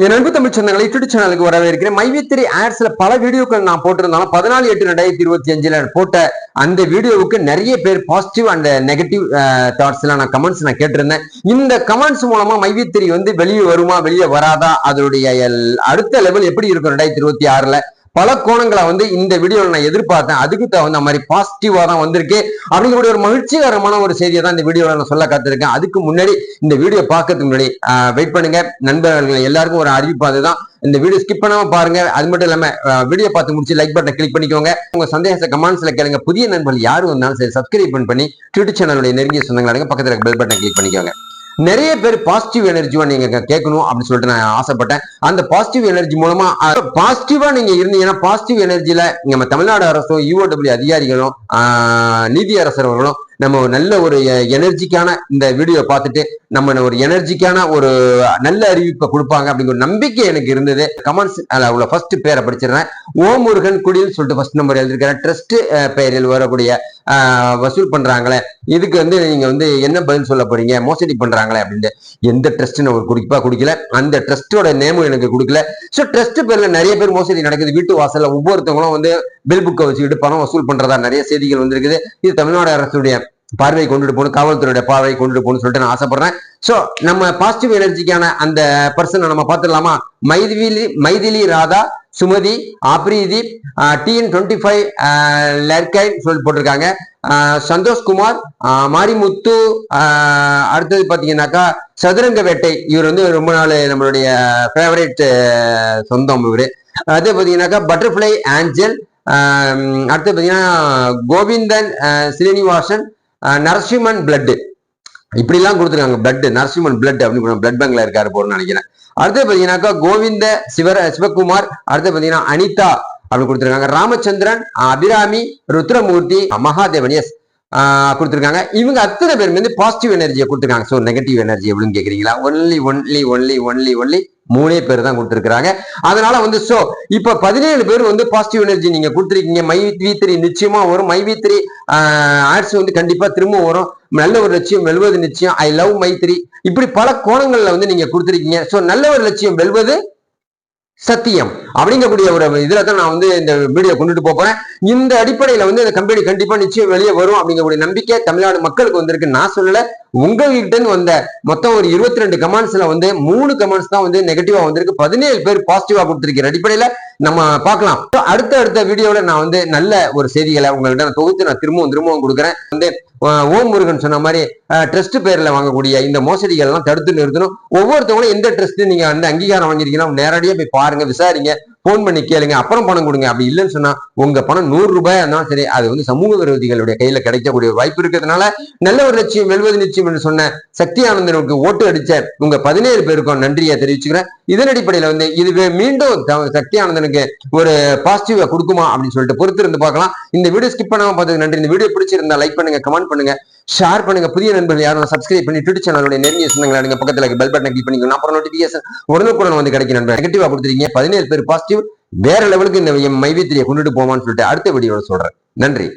என் அன்பு தமிழ் சொந்தங்களை யூடியூப் சேனலுக்கு வரவேற்கிறேன். மைவித்திரி ஆட்ஸ்ல பல வீடியோக்கள் நான் போட்டிருந்தாலும் பதினாலு எட்டு ரெண்டாயிரத்தி இருபத்தி அஞ்சுல போட்ட அந்த வீடியோவுக்கு நிறைய பேர் பாசிட்டிவ் அண்ட் நெகட்டிவ் தாட்ஸ் எல்லாம் நான் கமெண்ட்ஸ் நான் கேட்டிருந்தேன். இந்த கமெண்ட்ஸ் மூலமா மைவித்திரி வந்து வெளியே வருமா வெளியே வராதா அதனுடைய எல்- அடுத்த லெவல் எப்படி இருக்கும் ரெண்டாயிரத்தி இருபத்தி ஆறுல? பல கோணங்களை வந்து இந்த வீடியோல நான் எதிர்பார்த்தேன். அதுக்கு தகுந்த மாதிரி பாசிட்டிவா தான் வந்திருக்கு. அப்படிங்கிற ஒரு மகிழ்ச்சிகரமான ஒரு செய்தியை தான் இந்த வீடியோல நான் சொல்ல காத்திருக்கேன். அதுக்கு முன்னாடி இந்த வீடியோ பார்க்கறதுக்கு முன்னாடி வெயிட் பண்ணுங்க. நண்பர்கள் எல்லாருக்கும் ஒரு அறிவிப்பு அதுதான். இந்த வீடியோ ஸ்கிப் பண்ணாம பாருங்க. அது மட்டும் இல்லாம வீடியோ பார்த்து முடிச்சு லைக் பட்டனை கிளிக் பண்ணிக்கோங்க. உங்க சந்தேகத்தை கமெண்ட்ஸ்ல கேளுங்க. புதிய நண்பர்கள் யாரு வந்தாலும் சரி சப்ஸ்கிரைப் பண்ணி யூடியூப் சேனலுடைய நெருங்கிய சொந்தங்களாக பக்கத்துல பெல் பட்டனை கிளிக் பண்ணிக்கோங்க. நிறைய பேர் பாசிட்டிவ் எனர்ஜிவா நீங்க கேட்கணும் அப்படின்னு சொல்லிட்டு நான் ஆசைப்பட்டேன். அந்த பாசிட்டிவ் எனர்ஜி மூலமா பாசிட்டிவா நீங்க இருந்தீங்கன்னா பாசிட்டிவ் எனர்ஜியில நம்ம தமிழ்நாடு அரசும் யூஓடபிள்யூ அதிகாரிகளும் ஆஹ், நீதி அரசர்களும் நம்ம ஒரு நல்ல ஒரு எனர்ஜிக்கான இந்த வீடியோ பார்த்துட்டு நம்ம ஒரு எனர்ஜிக்கான ஒரு நல்ல அறிவிப்பை கொடுப்பாங்க அப்படிங்கிற ஒரு நம்பிக்கை எனக்கு இருந்தது. கமெண்ட்ஸ் உள்ள ஃபர்ஸ்ட் பேரை படிச்சிடுறேன். ஓம் முருகன் குடியில் சொல்லிட்டு ஃபர்ஸ்ட் நம்பர் எழுதிருக்கிறேன் ட்ரஸ்ட் பெயரில் வரக்கூடிய வசூல் பண்றாங்களே. இதுக்கு வந்து நீங்க வந்து என்ன பதில் சொல்ல போறீங்க? மோசடி பண்றாங்களே அப்படின்ட்டு. எந்த ட்ரஸ்ட் ஒரு குறிப்பா குடிக்கல. அந்த ட்ரஸ்டோட நேமும் எனக்கு கொடுக்கல. ஸோ ட்ரஸ்ட் பேர்ல நிறைய பேர் மோசடி நடக்குது. வீட்டு வாசல்ல ஒவ்வொருத்தவங்களும் வந்து பில் புக்கை வச்சுக்கிட்டு பணம் வசூல் பண்றதா நிறைய செய்திகள் வந்திருக்குது. இது தமிழ்நாடு அரசுடைய பார்வை கொண்டுட்டு போகணும் காவல்துறையோட பார்வை கொண்டுட்டு போகணும்னு சொல்லிட்டு நான் ஆசைப்படுறேன். சோ நம்ம பாசிட்டிவ் எனர்ஜிக்கான அந்த பர்சனை நம்ம பார்த்துடலாமா? Maithili Maithili Radha Sumathi Aprithi TN twenty five லெர்கைன் சொல்லி போட்டிருக்காங்க. சந்தோஷ்குமார் மாரிமுத்து அடுத்தது பார்த்தீங்கன்னாக்கா சதுரங்க வேட்டை இவர் வந்து ரொம்ப நாள் நம்மளுடைய ஃபேவரேட் சொந்தம் இவரு. அடுத்து பார்த்தீங்கன்னாக்கா பட்டர்ஃப்ளை ஆஞ்சல் அடுத்து பார்த்தீங்கன்னா கோவிந்தன் ஸ்ரீனிவாசன் நரசிம்மன் பிளட் இப்படிலாம் கொடுத்துருக்காங்க பிளட் நரசிம்மன் பிளட் அப்படின்னு பிளட் பேங்க்ல இருக்காரு போறேன்னு நினைக்கிறேன். அடுத்து பாத்தீங்கன்னாக்கா கோவிந்த சிவர சிவகுமார் அடுத்து பாத்தீங்கன்னா அனிதா அப்படின்னு கொடுத்துருக்காங்க. ராமச்சந்திரன் அபிராமி ருத்ரமூர்த்தி மகாதேவன். எஸ் கொடுத்துருக்காங்க. இவங்க அத்தனை பேர் வந்து பாசிட்டிவ் எனர்ஜியை கொடுத்துருக்காங்க. ஸோ நெகட்டிவ் எனர்ஜி அப்படின்னு கேட்குறீங்களா only only only only only மூணே பேர் தான் கொடுத்துருக்காங்க அதனால வந்து சோ இப்ப பதினேழு பேர் வந்து பாசிட்டிவ் எனர்ஜி நீங்க கொடுத்துருக்கீங்க. மை வி த்ரீ நிச்சயமா வரும். மை வி த்ரீ ஆட்ஸ் வந்து கண்டிப்பா திரும்ப வரும். நல்ல ஒரு லட்சியம் வெல்வது நிச்சயம். ஐ லவ் மைத்ரி இப்படி பல கோணங்கள்ல வந்து நீங்க கொடுத்துருக்கீங்க. சோ நல்ல ஒரு லட்சியம் வெல்வது சத்தியம். அப்படிங்கக்கூடிய ஒரு இதுல தான் நான் வந்து இந்த வீடியோ கொண்டுட்டு போப் போறேன். இந்த அடிப்படையில வந்து இந்த கம்பெனி கண்டிப்பா நிச்சயம் வெளியே வரும் அப்படிங்கக்கூடிய நம்பிக்கை தமிழ்நாடு மக்களுக்கு வந்திருக்கு. நான் சொல்லல உங்ககிட்ட வந்த மொத்தம் ஒரு இருபத்தி ரெண்டு கமெண்ட்ஸ்ல வந்து மூணு கமெண்ட்ஸ் தான் வந்து நெகட்டிவா வந்திருக்கு. பதினேழு பேர் பாசிட்டிவா கொடுத்திருக்கிற அடிப்படையில நம்ம பார்க்கலாம். அடுத்த அடுத்த வீடியோல நான் வந்து நல்ல ஒரு செய்திகளை உங்கள்கிட்ட நான் தொகுத்து நான் திரும்பவும் திரும்பவும் கொடுக்குறேன். வந்து ஓம் முருகன் சொன்ன மாதிரி ட்ரஸ்ட் பேர்ல வாங்கக்கூடிய இந்த மோசடிகள் எல்லாம் தடுத்து நிறுத்தணும். ஒவ்வொருத்தவங்களும் எந்த ட்ரஸ்ட் நீங்க வந்து அங்கீகாரம் வாங்கிருக்கீங்கன்னா நேரடியா போய் பாருங்க விசாரிங்க. போன் பண்ணி கேளுங்க அப்புறம் பணம் கொடுங்க. அப்படி இல்லைன்னு சொன்னா உங்க பணம் நூறு ரூபாய் இருந்தாலும் சரி அது வந்து சமூக விரோதிகளுடைய கையில கிடைக்கக்கூடிய வாய்ப்பு இருக்கிறதுனால நல்ல ஒரு லட்சியம் வெல்வது நிச்சயம் என்று சொன்ன சக்தி ஆனந்தனுக்கு ஓட்டு அடிச்ச உங்க பதினேழு பேருக்கும் நன்றியை தெரிவிச்சுக்கிறேன். இதன் அடிப்படையில வந்து இது மீண்டும் த- சக்தி ஆனந்தனுக்கு ஒரு பாசிட்டிவா கொடுக்குமா அப்படின்னு சொல்லிட்டு பொறுத்து இருந்து பார்க்கலாம். இந்த வீடியோ ஸ்கிப் பண்ணாம பார்த்ததுக்கு நன்றி. இந்த வீடியோ பிடிச்சிருந்தா லைக் பண்ணுங்க கமெண்ட் பண்ணுங்க ஷேர் பண்ணுங்க. புதிய நண்பர்கள் யாரும் சப்ஸ்கிரைப் பண்ணி ட்விட்டர் சேனலுடைய நெருங்கிய சொந்தங்களை நீங்க பக்கத்துல பெல் பட்டன் கிளிக் பண்ணிக்கணும் அப்புறம் நோட்டிபிகேஷன் உடனுக்குடன் வந்து கிடைக்கும் நண்பர் நெகட்டிவா கொடுத்துருக்கீங்க பதினேழு பேர் பாசிட்டிவ் வேற லெவலுக்கு இந்த மைவித்திரியை கொண்டுட்டு போவான்னு சொல்லிட்டு அடுத்த வீடியோல சொல்றேன். நன்றி.